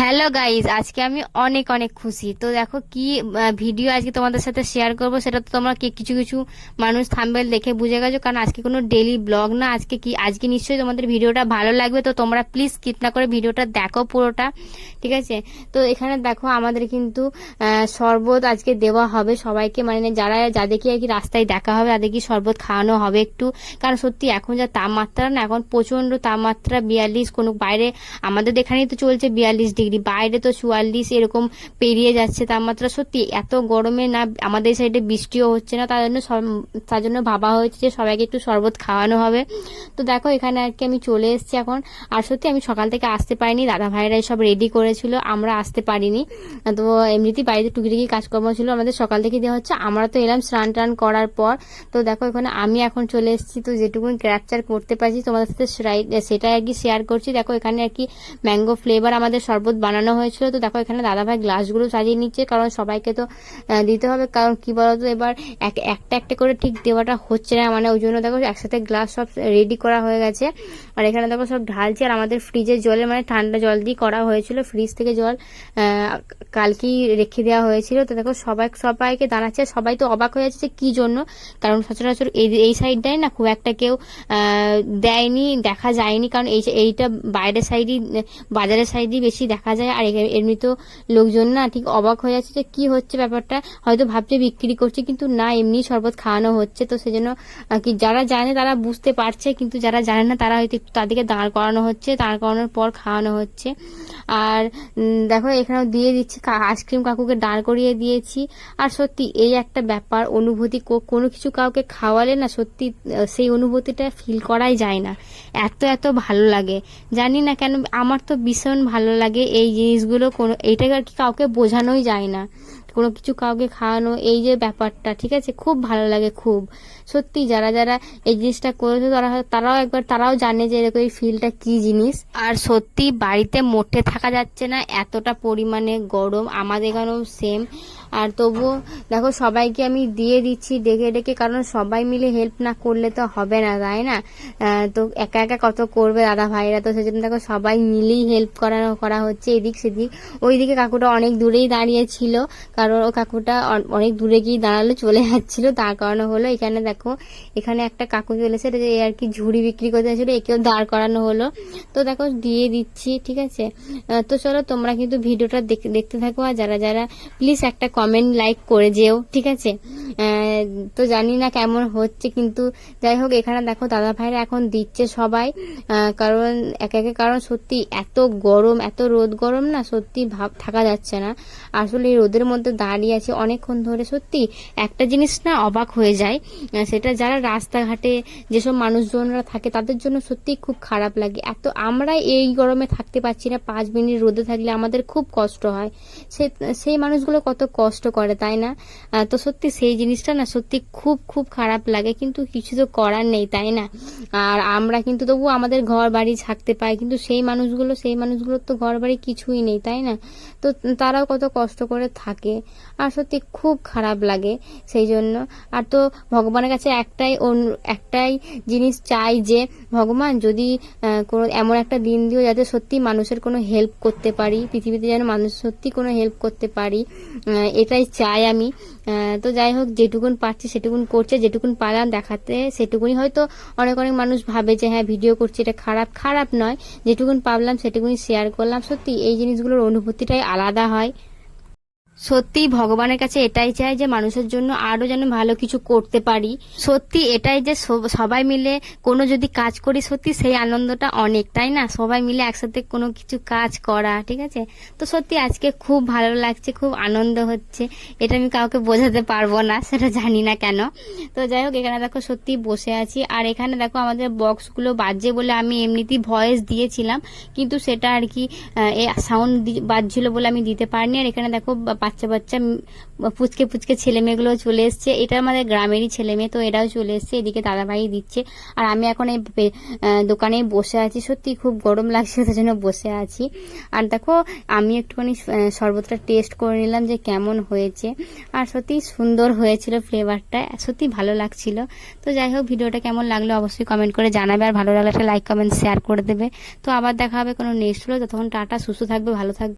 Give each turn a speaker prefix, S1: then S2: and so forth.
S1: Hello guys, আজকে আমি অনেক অনেক খুশি। তো দেখো কি ভিডিও আজকে তোমাদের সাথে শেয়ার করব, সেটা তো তোমরা কিছু কিছু মানুষ থাম্বেল দেখে বুঝে গেছো, কারণ আজকে কোনো ডেলি ব্লগ না, আজকে কি আজকে নিশ্চয়ই তোমাদের ভিডিওটা ভালো লাগবে, তো তোমরা প্লিজ স্কিপ না করে ভিডিওটা দেখো পুরোটা, ঠিক আছে? তো এখানে দেখো আমাদের কিন্তু শরবত আজকে দেওয়া হবে সবাইকে মানে যারা, যাদেরকে আর কি রাস্তায় দেখা হবে তাদেরকে শরবত খাওয়ানো হবে একটু? কারণ সত্যি এখন যা তাপমাত্রা না, এখন প্রচণ্ড তাপমাত্রা, বিয়াল্লিশ, কোনো বাইরে আমাদের এখানেই তো চলছে বিয়াল্লিশ ডিগ্রি বাইরে তো চুয়াল্লিশ এরকম পেরিয়ে যাচ্ছে তাপমাত্রা সত্যি, এত গরমে না আমাদের সাইডে বৃষ্টিও হচ্ছে না, তার জন্য তার জন্য ভাবা হয়েছে যে সবাইকে একটু শরবত খাওয়ানো হবে। তো দেখো, এখানে আর কি আমি চলে এসেছি এখন। আর সত্যি, আমি সকাল থেকে আসতে পারিনি, দাদা ভাইরাই সব রেডি করেছিল, আমরা আসতে পারিনি। তো এমনিতেই বাড়িতে টুকিটুকি কাজকর্ম ছিল, আমাদের সকাল থেকে দেওয়া হচ্ছে, আমরা তো এলাম স্নান টান করার পর। তো দেখো, এখানে আমি এখন চলে এসেছি, তো যেটুকু ক্যাপচার করতে পারছি, তোমাদের সাথে সেটাই আর কি শেয়ার করছি। দেখো, এখানে আর কি ম্যাঙ্গো ফ্লেভার আমাদের শরবত বানানো হয়েছিল। তো দেখো, এখানে দাদাভাই গ্লাসগুলো সাজিয়ে নিচ্ছে। কারণ সবাইকে তো দিতে হবে। কারণ কি বলতো, এবার এক, একটা একটা করে ঠিক দেওয়াটা হচ্ছে না। মানে ওই জন্য দেখো, একসাথে গ্লাস সব রেডি করা হয়ে গেছে। আর এখানে দেখো, সব ঢালছে। আর আমাদের ফ্রিজের জলে মানে ঠান্ডা জল দিয়ে করা হয়েছিল। ফ্রিজ থেকে জল কালকেই রেখে দেওয়া হয়েছিল। তো দেখো, সবাই, সবাইকে দাঁড়াচ্ছে। সবাই তো অবাক হয়ে যাচ্ছে যে কি জন্য? কারণ সচরাচর এই এই সাইডটাই না খুব একটা কেউ দেয়নি, দেখা যায়নি। কারণ এই, এইটা বাইরের সাইডই বাজারের সাইডই বেশি দেখা যায়। আর এমনি তো লোকজন না ঠিক অবাক হয়ে যাচ্ছে যে কি হচ্ছে ব্যাপারটা। হয়তো ভাবছে বিক্রি করছে কিন্তু না, এমনি শরবত খাওয়ানো হচ্ছে। তো সেজন্য কি যারা জানে তারা বুঝতে পারছে, কিন্তু যারা জানে না তারা হয়তো তাদেরকে দাঁড় করানো হচ্ছে। দাঁড় করানোর পর খাওয়ানো হচ্ছে। আর দেখো এখানেও দিয়ে দিচ্ছি আইসক্রিম কাকুকে দাঁড় করিয়ে দিয়েছি। আর সত্যি এই একটা ব্যাপার, অনুভূতি কোনো কিছু কাউকে খাওয়ালে না সত্যি সেই অনুভূতিটা ফিল করাই যায় না। এত এত ভালো লাগে। জানি না কেন, আমার তো ভীষণ ভালো লাগে এই জিনিসগুলো কোনো এইটাকে আর কি কাউকে বোঝানোই যায় না। কোনো কিছু কাউকে খাওয়ানো, এই যে ব্যাপারটা, ঠিক আছে? খুব ভালো লাগে, খুব। সত্যি, যারা যারা এই জিনিসটা করেছে, তারা তারাও একবার, তারাও জানে যে এরকম এই ফিলটা কি জিনিস। আর সত্যি, বাড়িতে মোটে থাকা যাচ্ছে না, এতটা পরিমাণে গরম, আমাদের এখানেও সেম আর তবুও, দেখো, সবাইকে আমি দিয়ে দিচ্ছি ডেকে ডেকে, কারণ সবাই মিলে হেল্প না করলে তো হবে না, তাই না? তো একা একা কত করবে দাদা ভাইরা? তো সেজন্য দেখো, সবাই মিলেই হেল্প করানো, করা হচ্ছে, এদিক সেদিক। ওইদিকে কাকুটা অনেক দূরেই দাঁড়িয়ে ছিল কারণ ও কাকুটা অনেক দূরে গিয়ে দাঁড়াল, চলে যাচ্ছিল। তার কারণে হলো এখানে দেখো, এখানে একটা কাকু চলেছে যে আর কি ঝুড়ি বিক্রি করতে ছিল একেও দাঁড় করানো হলো। তো দেখো, দিয়ে দিচ্ছি, ঠিক আছে? তো চলো, তোমরা কিন্তু ভিডিওটা দেখতে থাকো। আর যারা যারা প্লিজ একটা কমেন্ট লাইক করে যেও, ঠিক আছে? তো জানি না কেমন হচ্ছে, কিন্তু যাই হোক, এখানে দেখো, দাদা ভাইরা এখন দিচ্ছে সবাই। কারণ, একে একে কারণ সত্যি এত গরম, এত রোদ গরম না, সত্যি ভাব, থাকা যাচ্ছে না। আসলে এই রোদের মধ্যে দাঁড়িয়ে আছে অনেকক্ষণ ধরে, সত্যি একটা জিনিস না অবাক হয়ে যায়। সেটা যারা রাস্তাঘাটে যেসব মানুষজনরা থাকে, তাদের জন্য সত্যি খুব খারাপ লাগে। এত আমরা এই গরমে থাকতে পারছি না, পাঁচ মিনিট রোদে থাকলে আমাদের খুব কষ্ট হয়। সে, সেই মানুষগুলো কত কষ্ট করে, তাই না? তো সত্যি সেই জিনিসটা না সত্যি খুব খুব খারাপ লাগে, কিন্তু কিছু তো করার নেই, তাই না? আর আমরা কিন্তু তবু আমাদের ঘর বাড়ি থাকতে পাই, কিন্তু সেই মানুষগুলো, সেই মানুষগুলোর তো ঘর বাড়ি কিছুই নেই, তাই না? তো তারাও কত কষ্ট করে থাকে। আর সত্যি খুব খারাপ লাগে সেই জন্য আর তো ভগবানের কাছে একটাই একটাই জিনিস চাই যে, ভগবান যদি কোনো, এমন একটা দিন দিও যাতে সত্যি মানুষের কোনো হেল্প করতে পারি, পৃথিবীতে যেন মানুষ সত্যি কোনো হেল্প করতে পারি এটাই চাই আমি। তো যাই হোক, যেটুকুন পারছি সেটুকুন করছে, যেটুকুন পারলাম দেখাতে সেটুকুনি হয়তো অনেক অনেক মানুষ ভাবে যে হ্যাঁ ভিডিও করছি, এটা খারাপ। খারাপ নয়, যেটুকুন পারলাম সেটুকুনি শেয়ার করলাম। সত্যি এই জিনিসগুলোর অনুভূতিটাই আলাদা হয়। সত্যি ভগবানের কাছে এটাই চাই যে মানুষের জন্য আরও যেন ভালো কিছু করতে পারি। সত্যি এটাই যে সবাই মিলে কোনো যদি কাজ করি, সত্যি সেই আনন্দটা অনেক, তাই না? সবাই মিলে একসাথে কোনো কিছু কাজ করা, ঠিক আছে? তো সত্যি আজকে খুব ভালো লাগছে, খুব আনন্দ হচ্ছে। এটা আমি কাউকে বোঝাতে পারব না, সেটা জানি না কেন। তো যাই হোক, এখানে দেখো সত্যি বসে আছি। আর এখানে দেখো আমাদের বক্সগুলো বাজছে বলে আমি এমনিতেই ভয়েস দিয়েছিলাম, কিন্তু সেটা আর কি সাউন্ড বাজছিল বলে আমি দিতে পারিনি। আর এখানে দেখো বাচ্চা বাচ্চা পুচকে পুচকে ছেলে মেয়েগুলো চলে এসছে। এটা আমাদের গ্রামেরই ছেলে মেয়ে তো এরাও চলে এসছে, এদিকে দাদাভাই দিচ্ছে। আর আমি এখন এই দোকানে বসে আছি। সত্যি খুব গরম লাগছে, তার জন্য বসে আছি। আর দেখো, আমি একটুখানি শরবতটা টেস্ট করে নিলাম যে কেমন হয়েছে। আর সত্যি সুন্দর হয়েছিল ফ্লেভারটা সত্যি ভালো লাগছিল। তো যাই হোক, ভিডিওটা কেমন লাগল অবশ্যই কমেন্ট করে জানাবে। আর ভালো লাগলে একটা লাইক কমেন্ট শেয়ার করে দেবে। তো আবার দেখা হবে কোনো নেক্সট হলো ততক্ষণ টাটা, সুস্থ থাকবে, ভালো থাকবে।